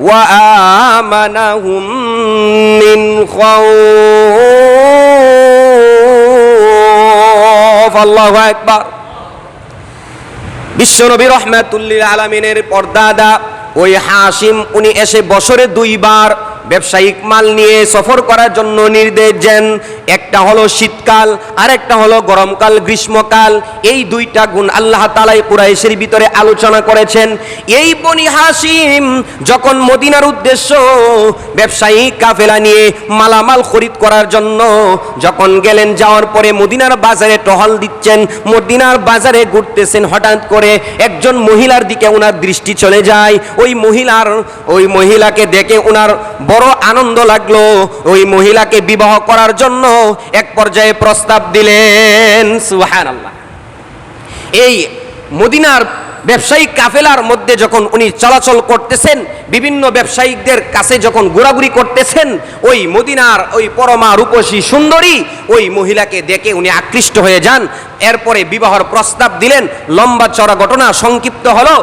وآمنهم من خوف الله أكبر বিশ্বনবী রহমাতুল্লিল আলমিনের পর্দাদা ওই হাসিম উনি এসে বছরে দুইবার ব্যবসায়িক মাল নিয়ে সফর করার জন্য নির্দেশ দেন। একটা হলো শীতকাল আর একটা হলো গরমকাল, গ্রীষ্মকাল। এই দুইটা গুণ আল্লাহ তালাই কুরাইশের ভিতরে আলোচনা করেছেন। এই বনি হাসিম যখন মদিনার উদ্দেশ্য ব্যবসায়িক কাফেলা নিয়ে মালামাল খরিদ করার জন্য যখন গেলেন, যাওয়ার পরে মদিনার বাজারে টহল দিচ্ছেন। মদিনার বাজারে ঘুরতেছেন, হঠাৎ করে একজন মহিলার দিকে ওনার দৃষ্টি চলে যায়। ওই মহিলার, ওই মহিলাকে দেখে ওনার বড় আনন্দ লাগল। ওই মহিলাকে বিবাহ করার জন্য এক পর্যায়ে প্রস্তাব দিলেন সুহান আল্লাহ এই মদিনার ব্যবসায়িক কাফেলার মধ্যে যখন উনি চলাচল করতেছেন, বিভিন্ন ব্যবসায়িকদের কাছে যখন ঘোরাঘুরি করতেছেন, ওই মদিনার ওই পরমা রূপসী সুন্দরী ওই মহিলাকে দেখে উনি আকৃষ্ট হয়ে যান। এরপরে বিবাহর প্রস্তাব দিলেন। লম্বা চড়া ঘটনা সংক্ষিপ্ত হলো,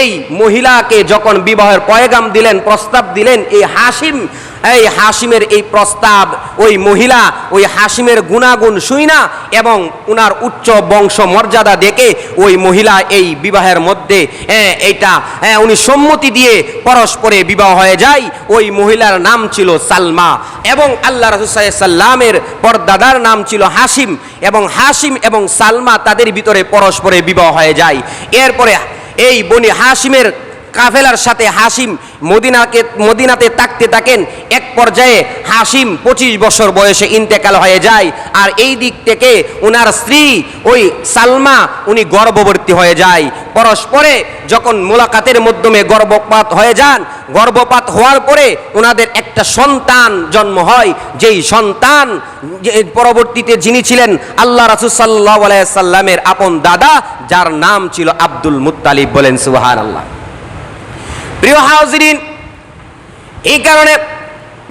এই মহিলাকে যখন বিবাহের পয়গাম দিলেন, প্রস্তাব দিলেন, এই হাসিম এই হাসিমের এই প্রস্তাব ওই মহিলা ওই হাসিমের গুণাগুণ শুই না এবং উনার উচ্চ বংশ মর্যাদা দেখে ওই মহিলা এই বিবাহের মধ্যে হ্যাঁ, এইটা হ্যাঁ, উনি সম্মতি দিয়ে পরস্পরে বিবাহ হয়ে যায়। ওই মহিলার নাম ছিল সালমা এবং আল্লাহ রসুল্লামের পরদাদার নাম ছিল হাসিম এবং হাসিম এবং সালমা তাদের ভিতরে পরস্পরে বিবাহ হয়ে যায়। এরপরে এই বনি হাসিমের কাফেলার সাথে হাসিম মদিনাকে মদিনাতে থাকতে থাকেন, এক পর্যায়ে হাসিম পঁচিশ বছর বয়সে ইন্তেকাল হয়ে যায় আর এই দিক থেকে ওনার স্ত্রী ওই সালমা, উনি গর্ভবর্তী হয়ে যায়। পরস্পরে যখন মোলাকাতের মাধ্যমে গর্ভপাত হয়ে যান, গর্ভপাত হওয়ার পরে ওনাদের একটা সন্তান জন্ম হয়। যেই সন্তান পরবর্তীতে যিনি ছিলেন আল্লাহ রাসুল সাল্লাহ সাল্লামের আপন দাদা, যার নাম ছিল আব্দুল মুত্তালিব বলেন সুবাহান আল্লাহ প্রিয় হাউজিরিন এই কারণে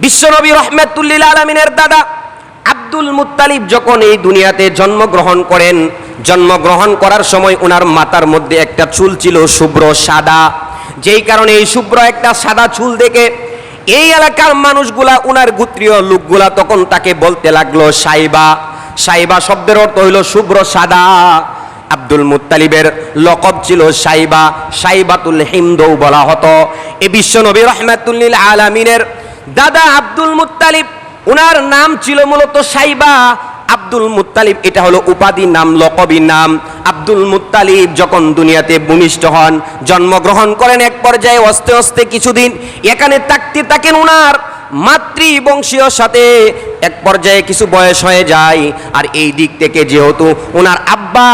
বিশ্বনবী রহমাতুল্লিল আলমিনের দাদা আব্দুল মুত্তালিব যখন এই দুনিয়াতে জন্মগ্রহণ করেন, জন্মগ্রহণ করার সময় ওনার মাতার মধ্যে একটা চুল ছিল শুভ্র সাদা। যেই কারণে এই শুভ্র একটা সাদা চুল দেখে এই এলাকার মানুষগুলা ওনার গোত্রীয় লোকগুলা তখন তাকে বলতে লাগল, সাইবা। সাইবা শব্দের অর্থ হইল শুভ্র সাদা। আব্দুল মুত্তালিবের লকব ছিল সাইবা, সাইবাতুল হিমদৌ বলা হতো। এ বিশ্ব নবী রহমাতুল্লিল আলামিনের দাদা আব্দুল মুত্তালিব, উনার নাম ছিল মূলত সাইবা। আব্দুল মুত্তালিব, এটা হলো উপাধি নাম, লকবি নাম। আব্দুল মুত্তালিব যখন দুনিয়াতে ভূমিষ্ঠ হন, জন্মগ্রহণ করেন এক পর্যায়ে অস্তে অস্তে কিছুদিন। এখানে থাকতে থাকেন ওনার মাতৃবংশীয় সাথে। এক পর্যায়ে কিছু বয়স হয়ে যায়, আর এই দিক থেকে যেহেতু ওনার আব্বা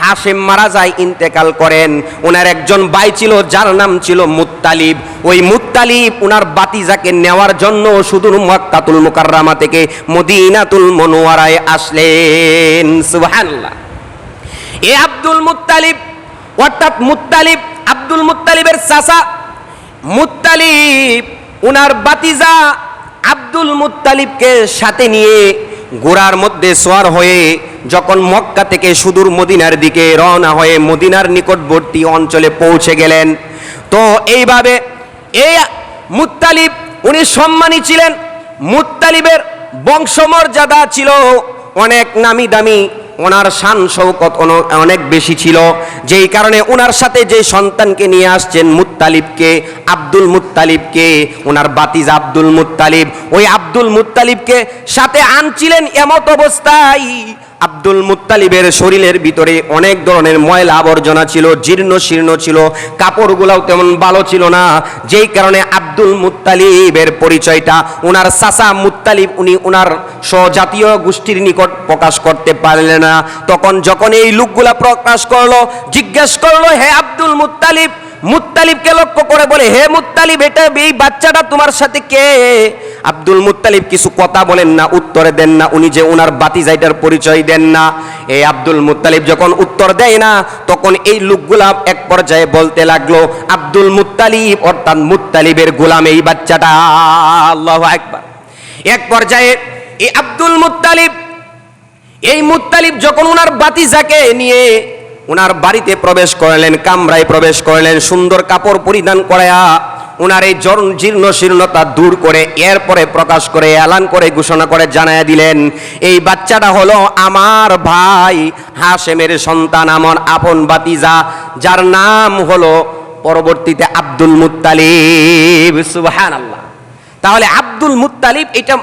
হাসেম মারা যায়, ইন্তেকাল করেন। ওনার একজন ভাই ছিল, যার নাম ছিল মুত্তালিব। ওই মুত্তালিব ওনার বাতিজাকে নেওয়ার জন্য শুধু মক্কাতুল মুকাররামা থেকে মদিনাতুল মনোয়ারায় আসলেন। সুবহানাল্লাহ। এ আব্দুল মুত্তালিব, অর্থাৎ মুত্তালিব, আব্দুল মুত্তালিবের চাচা মুত্তালিব, উনার বাতিজা আব্দুল মুত্তালিবকে সাথে নিয়ে গোড়ার মধ্যে সোয়ার হয়ে যখন মক্কা থেকে সুদূর মদিনার দিকে রওনা হয়ে মদিনার নিকটবর্তী অঞ্চলে পৌঁছে গেলেন, তো এইভাবে এই মুত্তালিব, উনি সম্মানী ছিলেন। মুতালিবের বংশমর্যাদা ছিল অনেক নামি দামি। ওনার শান শৌকত অনেক বেশি ছিল। যেই কারণে ওনার সাথে যে সন্তানকে নিয়ে আসছেন মুত্তালিবকে, আব্দুল মুত্তালিবকে, ওনার বাতিজ আব্দুল মুতালিব ওই আব্দুল মুতালিবকে সাথে আনছিলেন এমত অবস্থায় আব্দুল মুত্তালিবের শরীরের ভিতরে অনেক ধরনের ময়লা আবর্জনা ছিল, জীর্ণ শীর্ণ ছিল, কাপড়গুলাও তেমন ভালো ছিল না। যেই কারণে আব্দুল মুত্তালিবের পরিচয়টা ওনার সাসা মুত্তালিব, উনি ওনার স্বজাতীয় গোষ্ঠীর নিকট প্রকাশ করতে পারলেন না। তখন যখন এই লোকগুলা প্রকাশ করল, জিজ্ঞেস করল, হে আব্দুল মুত্তালিব মুত্তালিবকে লক্ষ্য করে বলে, হে মুত্তালিব, এটা এই বাচ্চাটা তোমার সাথে কে? আব্দুল মুতালিব কিছু কথা বলেন না, উত্তরে দেন না, উনি যে ওনার বাতিজাইটার পরিচয় দেন না। এই আব্দুল মুতালিব যখন উত্তর দেয় না, তখন এই লোকগুলা এক পর্যায়ে বলতে লাগল, আব্দুল মুত্তালিব, অর্থাৎ মুত্তালিবের গোলাম এই বাচ্চাটা। আল্লাহ একবার এক পর্যায়ে এই আব্দুল মুতালিব এই মুতালিব যখন ওনার বাতিজাকে নিয়ে ওনার বাড়িতে প্রবেশ করলেন, কামরায় প্রবেশ করলেন, সুন্দর কাপড় পরিধান করায়া ওনার এই জন জীর্ণ শীর্ণতা দূর করে এরপরে প্রকাশ করে, এলান করে, ঘোষণা করে জানায় দিলেন, এই বাচ্চাটা হলো আমার ভাই হাশেমের সন্তান আমার আপন বাতিজা, যার নাম হলো পরবর্তীতে আব্দুল মুত্তালিব। সুবহান আল্লাহ তাহলে আব্দুল মুত্তালিব এটা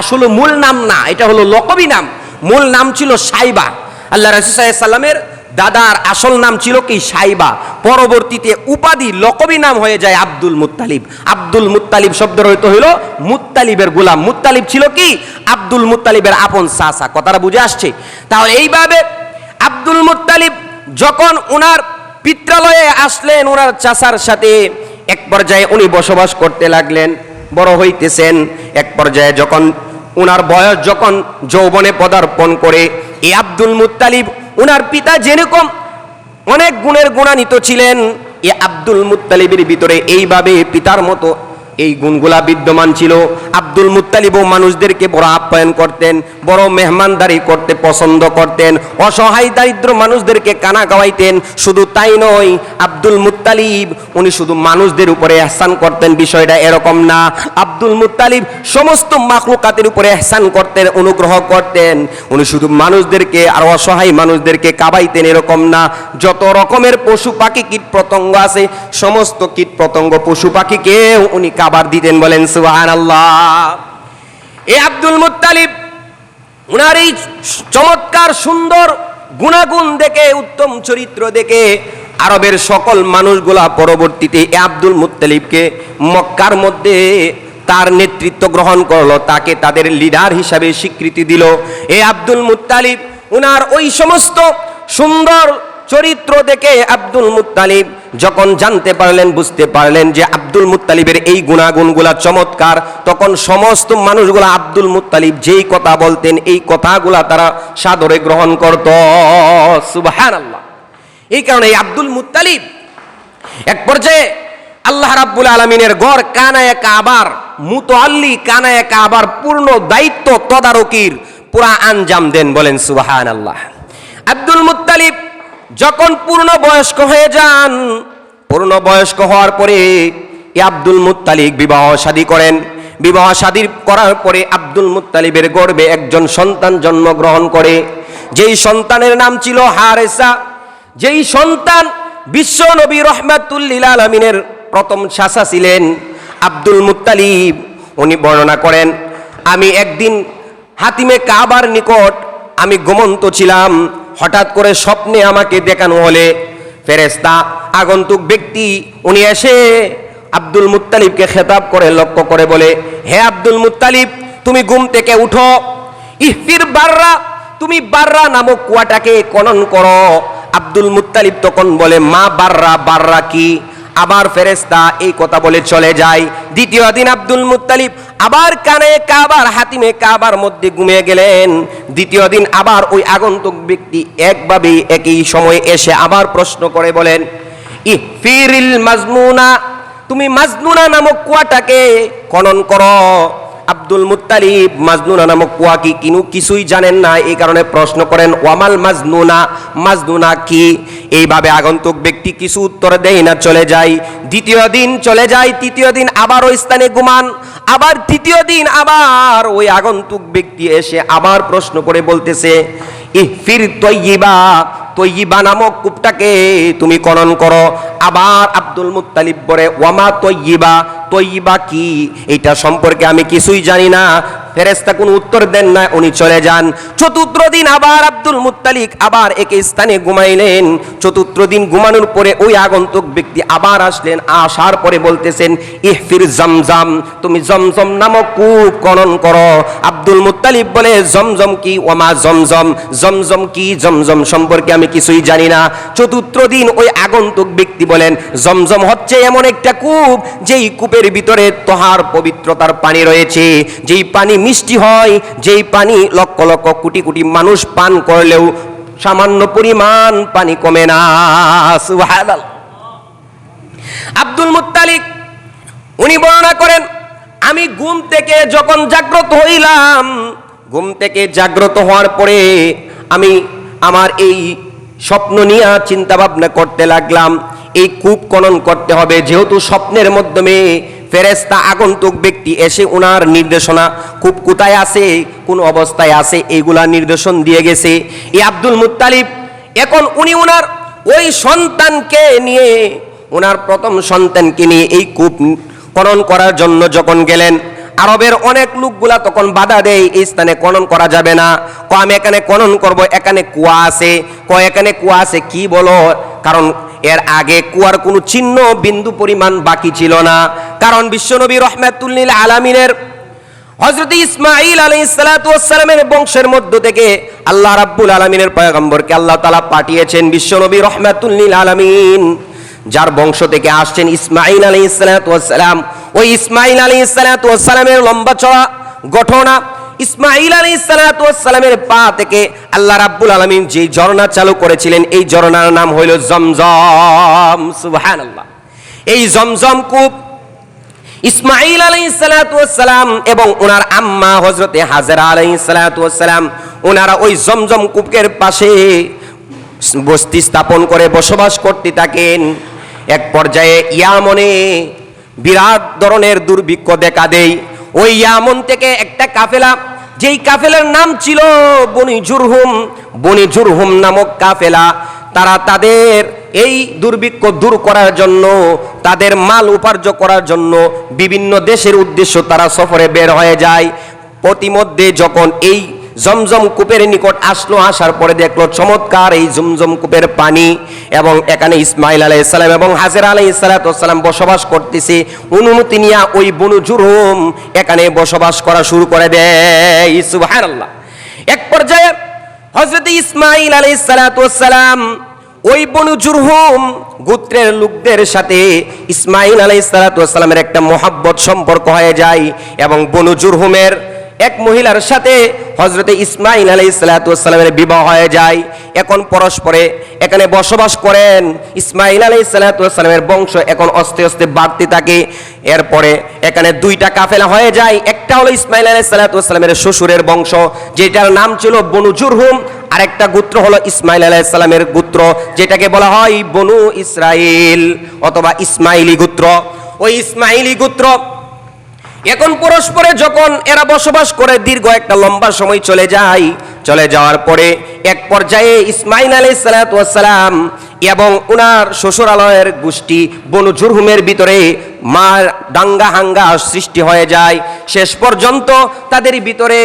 আসলে মূল নাম না, এটা হলো লকবি নাম। মূল নাম ছিল সাইবা। আল্লাহ রসুসাল্লামের দাদার আসল নাম ছিল কি? সাইবা। পরবর্তীতে উপাধি, লকবি নাম হয়ে যায় আব্দুল মুত্তালিব। আব্দুল মুত্তালিব শব্দের হয়তো হইল মুত্তালিবের গোলাম। মুত্তালিব ছিল কি? আব্দুল মুত্তালিবের আপন সাসা কথাটা বুঝে আসছে? তাহলে এইভাবে আব্দুল মুত্তালিব যখন ওনার পিত্রালয়ে আসলেন ওনার চাচার সাথে এক পর্যায়ে উনি বসবাস করতে লাগলেন, বড় হইতেছেন এক পর্যায়ে। যখন উনার বয়স যখন যৌবনে পদার্পণ করে, এই আব্দুল মুত্তালিব উনার পিতা যেরকম অনেক গুণের গুণান্বিত ছিলেন এ আব্দুল মুত্তালিবের ভিতরে এইভাবে পিতার মতো এই গুণগুলা বিদ্যমান ছিল। আব্দুল মুত্তালিবও মানুষদেরকে বড় আপ্যায়ন করতেন, বড় মেহমানদারি করতে পছন্দ করতেন, অসহায় দারিদ্র মানুষদেরকে কানা গাওয়াইতেন। শুধু তাই নয়, আব্দুল মুত্তালিব, উনি শুধু মানুষদের উপরে এহসান করতেন, বিষয়টা এরকম না। আব্দুল মুত্তালিব সমস্ত মাখলুকাতের উপরে এহসান করতেন, অনুগ্রহ করতেন। উনি শুধু মানুষদেরকে আর অসহায় মানুষদেরকে কাবাইতেন এরকম না। যত রকমের পশু পাখি কীট পতঙ্গ আছে, সমস্ত কীট পতঙ্গ পশু পাখিকেও উনি কাবার দিতেন বলেন সুবাহান আল্লাহ এ আব্দুল মুত্তালিব, উনার এই চমৎকার সুন্দর গুণাগুণ দেখে, উত্তম চরিত্র দেখে আরবের সকল মানুষগুলা পরবর্তীতে এ আব্দুল মুত্তালিবকে মক্কার মধ্যে তার নেতৃত্ব গ্রহণ করল, তাকে তাদের লিডার হিসাবে স্বীকৃতি দিল। এ আব্দুল মুত্তালিব, উনার ওই সমস্ত সুন্দর চরিত্র দেখে আব্দুল মুত্তালিব যখন জানতে পারলেন, বুঝতে পারলেন যে আব্দুল মুত্তালিবের এই গুণাগুণগুলা চমৎকার, তখন সমস্ত মানুষগুলা আব্দুল মুত্তালিব যেই কথা বলতেন, এই কথাগুলা তারা সাদরে গ্রহণ করত। সুবাহান আল্লাহ এই কারণে এই আব্দুল মুত্তালিব এক পর্যায়ে আল্লাহ রাব্বুল আলমিনের গড় কানায় কাবার, মুতআল্লি কানায় কাবার পূর্ণ দায়িত্ব তদারকির পুরা আঞ্জাম দেন বলেন সুবাহান আল্লাহ আব্দুল মুত্তালিব যখন পূর্ণ বয়স্ক হয়ে যান পূর্ণ বয়স্ক হওয়ার পরে আব্দুল মুত্তালিব বিবাহ শাদী করেন। বিবাহ শাদী করার পরে আব্দুল মুত্তালিবের গর্বে একজন সন্তান জন্মগ্রহণ করে। যেই সন্তানের নাম ছিল হারেসা, যেই সন্তান বিশ্ব নবী রহমাতুল্লিল আলমিনের প্রথম শাসা ছিলেন আব্দুল মুত্তালিব, উনি বর্ণনা করেন, আমি একদিন হাতিমে কাবার নিকট আমি ঘুমন্ত ছিলাম হঠাৎ করে স্বপ্নে আমাকে দেখানো হলে ফেরেস্তা আগন্তুক ব্যক্তি, উনি এসে আব্দুল মুতালিবকে খেতাব করে, লক্ষ্য করে বলে, হে আব্দুল মুতালিব তুমি ঘুম থেকে উঠো। ইহফির বাররা, তুমি বাররা নামক কুয়াটাকে কনন করো। আব্দুল মুতালিব তখন বলে, মা বাররা বাররা কি? আবার ফেরেস্তা এই কথা বলে চলে যায়। দ্বিতীয় দিন আব্দুল মুতালিব আবার কানে কাবার হাতিমে কাবার মধ্যে ঘুমিয়ে গেলেন। দ্বিতীয় দিন আবার ওই আগন্তুক ব্যক্তি একভাবে একই সময়ে এসে আবার প্রশ্ন করে বলেন ই ফিরিল মাজমুনা তুমি মাজনুনা নামক কুয়াটাকে খনন করো। আব্দুল মুত্তালিব মাজনুনা নামক কুয়া কি কিনু কিছুই জানেন না, এই কারণে প্রশ্ন করেন, ওয়ামাল মাজনুনা? মাজনুনা কি? এইভাবে আগন্তুক ব্যক্তি কিছু উত্তর দেয় না, চলে যায়। দ্বিতীয় দিন চলে যায়, তৃতীয় দিন আবার ওই স্থানে ঘুমান, আবার তৃতীয় দিন আবার ওই আগন্তুক ব্যক্তি এসে আবার প্রশ্ন করে বলতেছে ইহফির তৈবা তৈবা নামক কূপটাকে তুমি খনন করো। আবার আব্দুল মুত্তালিব বলে, ওয়ামা তৈবা তৈবা কি? এটা সম্পর্কে আমি কিছুই জানি না। ফেরেস্তা কোনো উত্তর দেন না, উনি চলে যান। চতুর্থ দিন আবার আব্দুল মুত্তালিক আবার একই স্থানে ঘুমাইলেন। চতুর্থ দিন ঘুমানোর পরে ওই আগন্তুক ব্যক্তি আবার আসলেন, আসার পরে বলতেছেন, ইহফির জমজম, তুমি জমজম নামক কূপ খনন করো। আব্দুল মুত্তালিব বলে, জমজম কি ওমা জমজম? জমজম কি জমজম সম্পর্কে আমি কিছুই জানি না। চতুর্থ দিন ওই আগন্তুক ব্যক্তি বলেন, জমজম হচ্ছে এমন একটা কূপ, যেই কূপের ভিতরে তোহার পবিত্রতার পানি রয়েছে। যেই পানি মিষ্টি হয়, যেই পানি লক্ষ লক্ষ কোটি কোটি মানুষ পান করলেও সামান্য পরিমাণ পানি কমে না। আব্দুল মুত্তালিক উনি বর্ণনা করেন আমি ঘুম থেকে যখন জাগ্রত হইলাম, ঘুম থেকে জাগ্রত হওয়ার পরে আমি আমার এই স্বপ্ন নিয়ে চিন্তা ভাবনা করতে লাগলাম। এই কূপ খনন করতে হবে। যেহেতু স্বপ্নের মাধ্যমে ফেরেস্তা আগন্তুক ব্যক্তি এসে ওনার নির্দেশনা, কূপ কোথায় আছে, কোন অবস্থায় আছে, এইগুলা নির্দেশন দিয়ে গেছে। এই আব্দুল মুত্তালিব, এখন উনি ওনার ওই সন্তানকে নিয়ে ওনার প্রথম সন্তানকে নিয়ে এই কূপ খনন করার জন্য যখন গেলেন, আরবের অনেক লোকগুলা তখন বাধা দেয়, এই স্থানে খনন করা যাবে না। ক আমি এখানে খনন করব, এখানে কুয়া আছে। ক এখানে কুয়া আছে, কি বলো? কারণ এর আগে কুয়ার কোনো চিহ্ন, বিন্দু পরিমাণ বাকি ছিল না। কারণ বিশ্বনবী রহমাতুল্লিল আলামিনের হজরত ইসমাইল আলী সালামের বংশের মধ্য থেকে আল্লাহ রাব্বুল আলমিনের পয়গম্বরকে আল্লাহ তালা পাঠিয়েছেন বিশ্বনবী রহমাতুল্লিল আলামিন। যার বংশ থেকে আসছেন ইসমাইল আলী সালাম। ওই ইসমাইল আলী সালামের লম্বা চড়া ঘটনা ইসমাইল আলী সালামের পা থেকে আল্লাহ রাব্বুল আলমিন যে ঝর্ণা চালু করেছিলেন, এই ঝর্ণার নাম হইল জমজম। আল্লাহ এই জমজম কূপ ইসমাইল আলাই সালাম এবং ওনার আম্মা হজরতে হাজারা আলাই সালাম, ওনারা ওই জমজম কূপের পাশে বস্তি স্থাপন করে বসবাস করতে থাকেন। এক পর্যায়ে ইয়ামনে বিরাট ধরনের দুর্ভিক্ষ দেখা দেয়। ওই ইয়ামন থেকে একটা কাফেলা, যেই কাফেলার নাম ছিল বনি জুরহুম বনি জুরহুম নামক কাফেলা, তারা তাদের এই দুর্ভিক্ষ দূর করার জন্য, তাদের মাল উপার্জন করার জন্য বিভিন্ন দেশের উদ্দেশ্য তারা সফরে বের হয়ে যায়। প্রতিমধ্যে যখন এই জমজম কূপের নিকট আসলো, আসার পরে দেখল চমৎকার এই জমজম কূপের পানি এবং এখানে ইসমাইল আলাইসালাম এবং হাজের আলাই সালাতাম বসবাস করতেছে। অনুমতি নিয়ে ওই বনু জুরহুম এখানে বসবাস করা শুরু করে দেয়। সুবাহ এক পর্যায়ে হজরত ইসমাইল আলাই সালাতাম ওই বনু জুরহুম গোত্রের লোকদের সাথে ইসমাইল আলাই সালাতামের একটা মোহাব্বত সম্পর্ক হয়ে যায় এবং বনু জুরহুমের এক মহিলার সাথে হজরতে ইসমাইল আলাই সালাতামের বিবাহ হয়ে যায়। এখন পরস্পরে এখানে বসবাস করেন। ইসমাইল আলাই সালাতামের বংশ এখন অস্তে অস্তে বাড়তে থাকে। এরপরে এখানে দুইটা কাফেলা হয়ে যায়। একটা হলো ইসমাইল আলাই সালাতামের শ্বশুরের বংশ, যেটার নাম ছিল বনু জুরহুম। আরেকটা গোত্র হলো ইসমাইল আলাইসালামের গোত্র, যেটাকে বলা হয় বনু ইসরাইল অথবা ইসমাইলি গোত্র। ওই ইসমাইলি গোত্র এখন পরস্পরে যখন এরা বসবাস করে, দীর্ঘ একটা লম্বা সময় চলে যায়। চলে যাওয়ার পরে এক পর্যায়ে ইসমাইল আলাই সালাম এবং ওনার শ্বশুরালয়ের গোষ্ঠী বনু জুরহুমের ভিতরে মার দাঙ্গা হাঙ্গা সৃষ্টি হয়ে যায়। শেষ পর্যন্ত তাদের ভিতরে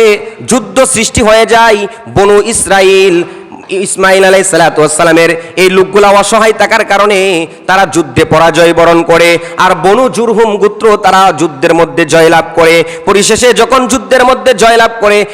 যুদ্ধ সৃষ্টি হয়ে যায় বনু ইসরাইল ইসমাইল আলাই সালাতামের এই লোকগুলা অসহায় থাকার কারণে তারা যুদ্ধে পরাজয় বরণ করে আর বনু জুরহুম গোত্র তারা যুদ্ধের মধ্যে জয়লাভ করে। পরিশেষে যখন যুদ্ধের মধ্যে জয়লাভ করে